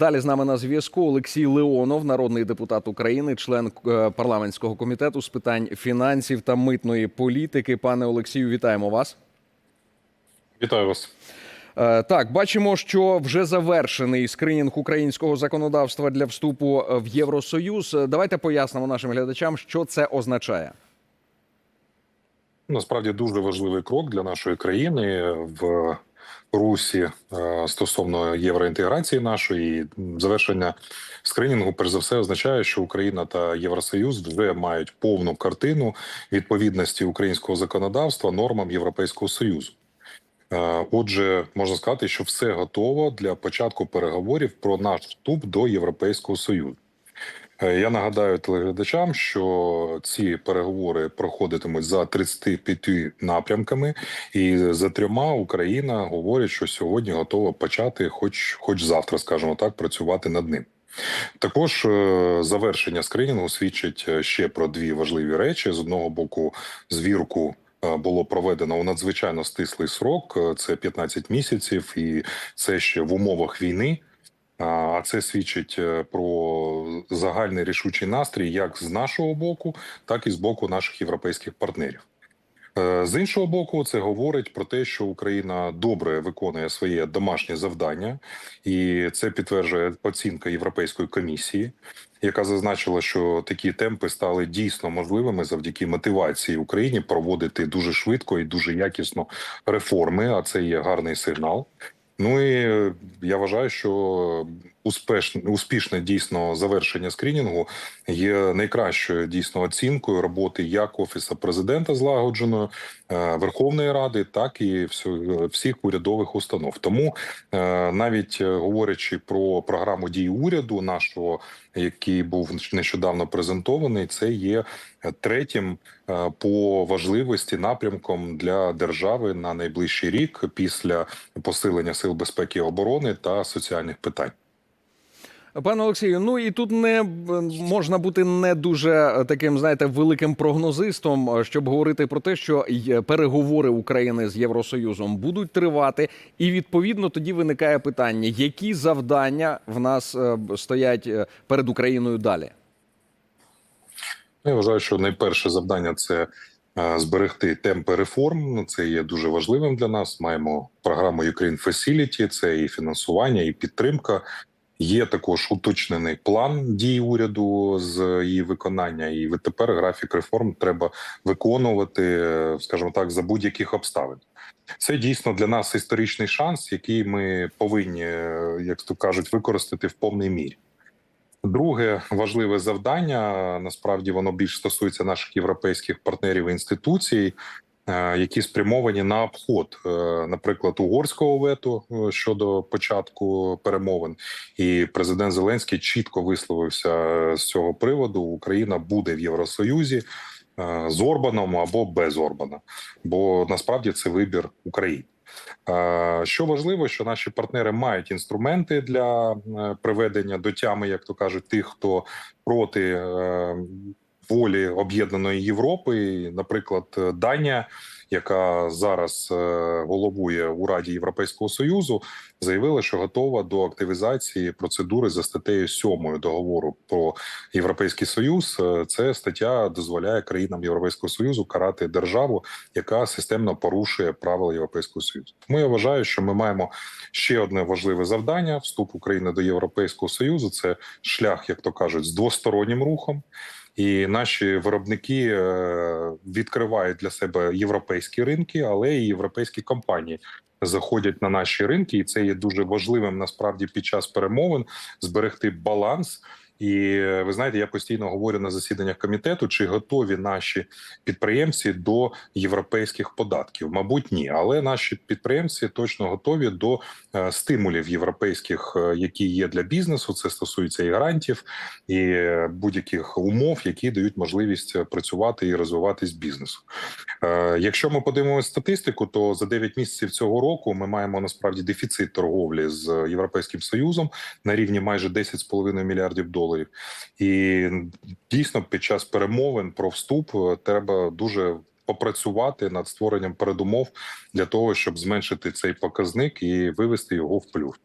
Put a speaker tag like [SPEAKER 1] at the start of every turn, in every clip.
[SPEAKER 1] Далі з нами на зв'язку Олексій Леонов, народний депутат України, член е, парламентського комітету з питань фінансів та митної політики. Пане Олексію, вітаємо вас.
[SPEAKER 2] Вітаю вас.
[SPEAKER 1] Е, Так, бачимо, що вже завершений скринінг українського законодавства для вступу в Євросоюз. Е, Давайте пояснимо нашим глядачам, що це означає.
[SPEAKER 2] Насправді дуже важливий крок для нашої країни в русі е, стосовно євроінтеграції нашої І завершення скринінгу. Перш за все означає, що Україна та Євросоюз вже мають повну картину відповідності українського законодавства нормам Європейського союзу. Е, Отже, можна сказати, що все готово для початку переговорів про наш вступ до Європейського союзу. Е, Я нагадаю телеглядачам, що ці переговори проходитимуть за 35 напрямками, і за трьома Україна говорить, що сьогодні готова почати, хоч хоч завтра, скажімо так, працювати над ним. Також е, завершення скринінгу свідчить е, ще про дві важливі речі: з одного боку, звірку. Було проведено у надзвичайно стислий срок, це 15 місяців, і це ще в умовах війни. А це свідчить е, про загальний рішучий настрій, як з нашого боку, так і з боку наших європейських партнерів. Е, З іншого боку, це говорить про те, що Україна добре виконує своє домашнє завдання, і це підтверджує оцінка Європейської комісії, яка зазначила, що такі темпи стали дійсно можливими завдяки мотивації Україні проводити дуже швидко і дуже якісно реформи. А це є гарний сигнал. Ну і я вважаю, що успішне, успішне дійсно завершення скринінгу є найкращою дійсно оцінкою роботи як офісу президента злагодженої е, Верховної Ради, так і всіх урядових установ. Тому е, навіть е, говорячи про програму дій уряду нашого, який був нещодавно презентований, це є третім по важливості напрямком для держави на найближчий рік після посилення сил безпеки і оборони та соціальних питань.
[SPEAKER 1] Пане Олексію, ну і тут не можна бути не дуже е, таким, знаєте, великим прогнозистом, е, щоб говорити про те, що переговори України з Євросоюзом будуть тривати, і відповідно тоді виникає питання, які завдання в нас е, стоять е, перед Україною далі.
[SPEAKER 2] Я вважаю, що найперше завдання це е, зберегти темпи реформ. Ну, Це є дуже важливим для нас. Маємо програму Ukraine Facility, це і фінансування, і підтримка. Є також уточнений план дій уряду з її виконання, і тепер графік реформ треба виконувати, скажімо так, за будь-яких обставин. Це дійсно для нас історичний шанс, який ми повинні, як то кажуть, використати в повній мірі. Друге важливе завдання насправді воно більш стосується наших європейських партнерів і інституцій, які спрямовані на обход, е, наприклад, угорського вето е, щодо початку перемовин. І президент Зеленський чітко висловився е, з цього приводу: Україна буде в Євросоюзі е, з Орбаном або без Орбана, бо насправді це вибір України. Е, Що важливо, що наші партнери мають інструменти для е, приведення до тями, як то кажуть, тих, хто проти е, волі об'єднаної Європи, наприклад, Данія, яка зараз е, головує у Раді Європейського союзу, заявила, що готова до активізації процедури за статтею 7 договору про європейський союз. Е, Це стаття дозволяє країнам Європейського союзу карати державу, яка системно порушує правила Європейського союзу. Тому я вважаю, що ми маємо ще одне важливе завдання: вступ України до Європейського союзу. Це шлях, як то кажуть, з двостороннім рухом. І наші виробники е, відкривають для себе європейські ринки, але і європейські компанії заходять на наші ринки, і це є дуже важливим насправді під час перемовин зберегти баланс. І е, ви знаєте, я постійно говорю на засіданнях комітету, чи готові наші підприємці до європейських податків. Мабуть, ні, але наші підприємці точно готові до е, стимулів європейських, е, які є для бізнесу. Це стосується і грантів, і будь-яких умов, які дають можливість працювати і розвиватись бізнесу. Якщо ми подивимося статистику, то за 9 місяців цього року ми маємо насправді дефіцит торговлі з Європейським Союзом на рівні майже 10,5 мільярдів доларів. І дійсно під час перемовин про вступ е, треба дуже попрацювати над створенням передумов для того, щоб зменшити цей показник і вивести його в плюс.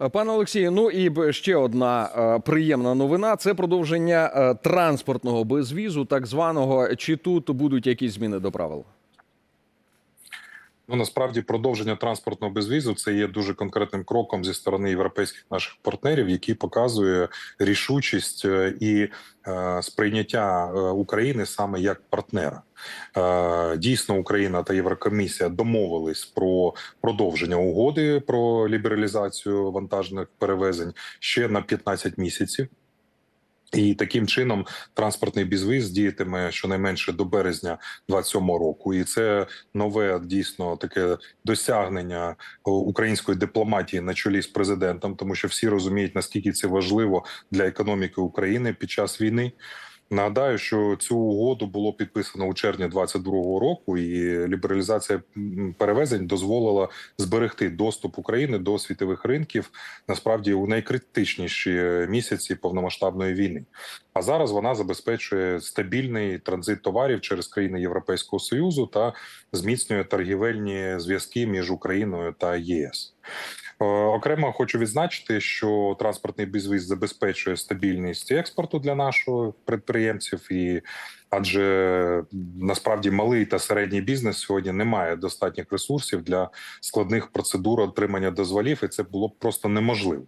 [SPEAKER 1] Е, Пане Олексію, ну і ще одна е, приємна новина це продовження транспортного безвізу, так званого. Чи тут будуть якісь зміни до правил?
[SPEAKER 2] Ну насправді продовження транспортного безвізу це є дуже конкретним кроком зі сторони європейських наших партнерів, який показує рішучість е, і е, сприйняття е, України саме як партнера. Дійсно, Україна та Єврокомісія домовились про продовження угоди про лібералізацію вантажних перевезень ще на 15 місяців. І таким чином транспортний бізвіз діятиме щонайменше до березня 27 року, і це нове дійсно таке досягнення української дипломатії на чолі з президентом, тому що всі розуміють наскільки це важливо для економіки України під час війни. Нагадаю, що цю угоду було підписано у червні 22-го року, і лібералізація перевезень дозволила зберегти доступ України до світових ринків насправді у найкритичніші місяці повномасштабної війни. А зараз вона забезпечує стабільний транзит товарів через країни Європейського союзу та зміцнює торгівельні зв'язки між Україною та ЄС. Е, Окремо хочу відзначити, що транспортний безвіз забезпечує стабільність експорту для наших підприємців, і адже насправді малий та середній бізнес сьогодні не має достатніх ресурсів для складних процедур отримання дозволів, і це було б просто неможливо.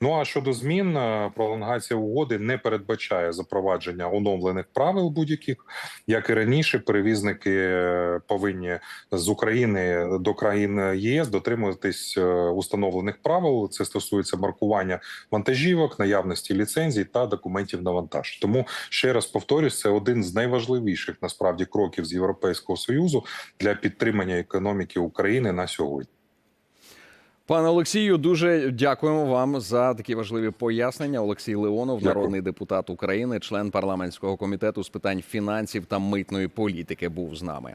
[SPEAKER 2] Ну а щодо змін, е, пролонгація угоди не передбачає запровадження оновлених правил будь-яких, як і раніше, перевізники е, повинні з України до країн ЄС дотримуватись е, установлених правил. Це стосується маркування вантажівок, наявності ліцензій та документів на вантаж. Тому ще раз повторюсь, це один з найважливіших насправді кроків з Європейського союзу для підтримання економіки України на сьогодні.
[SPEAKER 1] Пане Олексію, дуже дякуємо вам за такі важливі пояснення. Олексій Леонов,
[SPEAKER 2] Дякую.
[SPEAKER 1] народний депутат України, член парламентського комітету з питань фінансів та митної політики, був з нами.